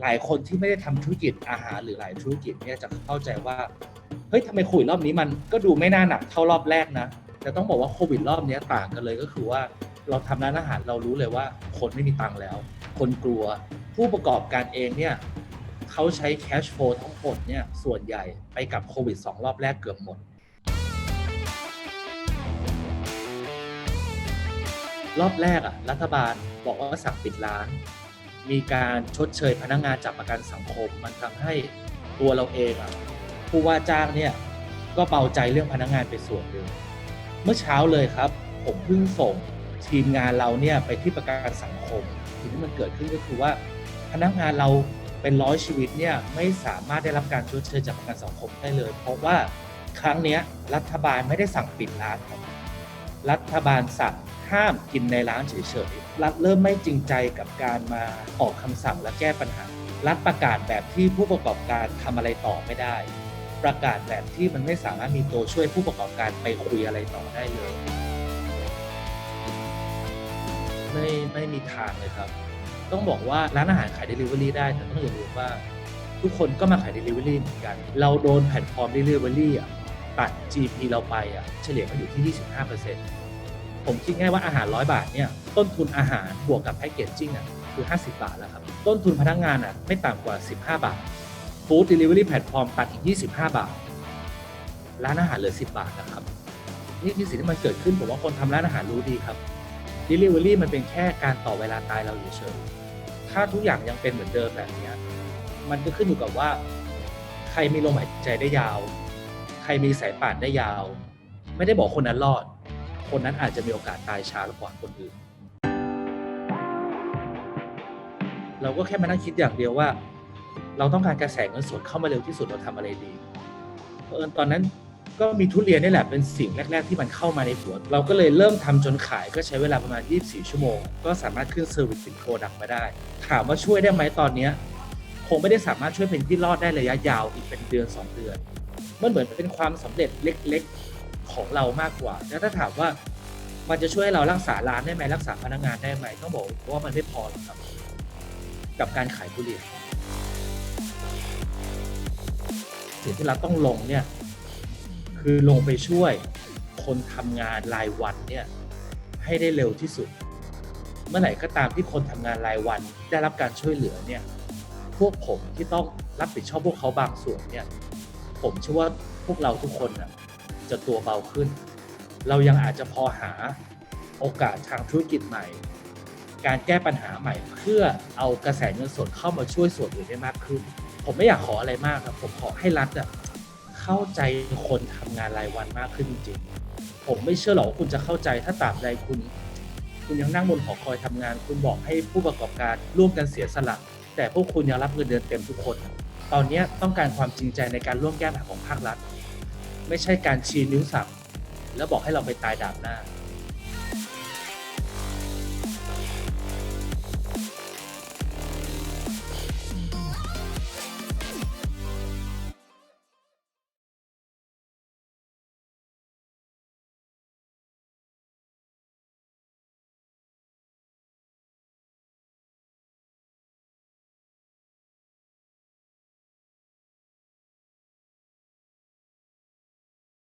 หลายคนที่ไม่ได้ทำธุรกิจอาหารหรือหลายธุรกิจเนี่ยจะเข้าใจว่าเฮ้ยทำไมโควิดรอบนี้มันก็ดูไม่น่าหนักเท่ารอบแรกนะแต่ต้องบอกว่าโควิดรอบนี้ต่างกันเลยก็คือว่าเราทำร้านอาหารเรารู้เลยว่า คนไม่มีตังค์แล้ว คนกลัว ผู้ประกอบการเองเนี่ยเขาใช้แคชโฟลทั้งหมดเนี่ยส่วนใหญ่ไปกับโควิด 2 รอบแรกเกือบหมด รอบแรกอะรัฐบาลบอกว่าสั่งปิดร้าน มีการชดเชยพนักงานจากประกันสังคม มันทำให้ตัวเราเองอะผู้ว่าจ้างเนี่ยก็เบาใจเรื่องพนักงานไปส่วนหนึ่งเมื่อเช้าเลยครับ ผมเพิ่งส่งทีมงานเราเนี่ยไปที่ประกันสังคมสิ่งที่มันเกิดขึ้นก็คือว่า พนักงานเราเป็นร้อยชีวิตเนี่ยไม่สามารถได้รับการชดเชยจากประกันสังคมได้เลย เพราะว่าครั้งนี้รัฐบาลไม่ได้สั่งปิดร้านครับ รัฐบาลสั่งห้ามกินในร้านเฉยๆ รัฐเริ่มไม่จริงใจกับการมาออกคำสั่งและแก้ปัญหา รัฐประกาศแบบที่ผู้ประกอบการทำอะไรต่อไม่ได้ ประกาศแบบที่มันไม่สามารถมีตัวช่วยผู้ประกอบการไปคุยอะไรต่อได้เลย ไม่ไม่มีทางเลยครับ ต้องบอกว่าร้านอาหารขาย Delivery ได้แต่ต้องอย่าลืมว่า ทุกคนก็มาขาย Delivery เหมือนกัน เราโดนแพลตฟอร์ม Delivery อะ ตัด GP เราไปอะเฉลี่ยมาอยู่ที่ 25%ผมคิดง่ายว่าอาหาร 100 บาทเนี่ยต้นทุนอาหารบวกกับแพคเกจจิ้งอะคือ 50 บาทแล้วครับ ต้นทุนพนักงานอะไม่ต่ำกว่า 15 บาท Food Delivery Platform ตัดอีก 25 บาท ร้านอาหารเหลือ 10 บาทนะครับ นี่คือสิ่งที่มันเกิดขึ้นผมว่าคนทำร้านอาหารรู้ดีครับ Delivery มันเป็นแค่การต่อเวลาตายเราเฉยๆถ้าทุกอย่างยังเป็นเหมือนเดิมแบบเนี้ยมันก็ขึ้นอยู่กับว่า ใครมีลมหายใจได้ยาว ใครมีสายป่านได้ยาว ไม่ได้บอกคนนั้นรอด คนนั้นอาจจะมีโอกาสตายช้ากว่าคนอื่น เราก็แค่มานั่งคิดอย่างเดียวว่า เราต้องการกระแสเงินสดเข้ามาเร็วที่สุดเราทำอะไรดีเพราะเอิญตอนนั้นก็มีทุเรียนนี่แหละเป็นสิ่งแรก ๆ ที่มันเข้ามาในหัว เราก็เลยเริ่มทำจนขายก็ใช้เวลาประมาณ 24 ชั่วโมง ก็สามารถขึ้นเซอร์วิสสินโปรดักต์มาได้ ถามว่าช่วยได้ไหมตอนเนี้ยคงไม่ได้สามารถช่วยเป็นที่รอดได้ระยะยาวอีกเป็นเดือน 2 เดือน มันเหมือนเป็นความสำเร็จเล็กๆของเรามากกว่า แล้วถ้าถามว่ามันจะช่วยให้เรารักษาร้านได้ไหมรักษาพนักงานได้ไหมต้องบอกว่ามันไม่พอหรอกครับ กับการขายทุเรียนสิ่งที่เราต้องลงเนี่ยคือลงไปช่วยคนทำงานรายวันเนี่ยให้ได้เร็วที่สุด เมื่อไหร่ก็ตามที่คนทำงานรายวันได้รับการช่วยเหลือเนี่ยพวกผมที่ต้องรับผิดชอบพวกเขาบางส่วนเนี่ย ผมเชื่อว่าพวกเราทุกคนน่ะจะตัวเบาขึ้น เรายังอาจจะพอหาโอกาสทางธุรกิจใหม่ การแก้ปัญหาใหม่ เพื่อเอากระแสเงินสดเข้ามาช่วยส่วนอื่นได้มากขึ้น ผมไม่อยากขออะไรมากครับ ผมขอให้รัฐอะเข้าใจคนทำงานรายวันมากขึ้นจริงๆ ผมไม่เชื่อหรอกว่าคุณจะเข้าใจถ้าตราบใดคุณ คุณยังนั่งบนหอคอยทำงาน คุณบอกให้ผู้ประกอบการร่วมกันเสียสละ แต่พวกคุณยังรับเงินเดือนเต็มทุกคน ตอนนี้ต้องการความจริงใจในการร่วมแก้ปัญหาของภาครัฐ ไม่ใช่การชี้นิ้วสั่งแล้วบอกให้เราไปตายดาบหน้า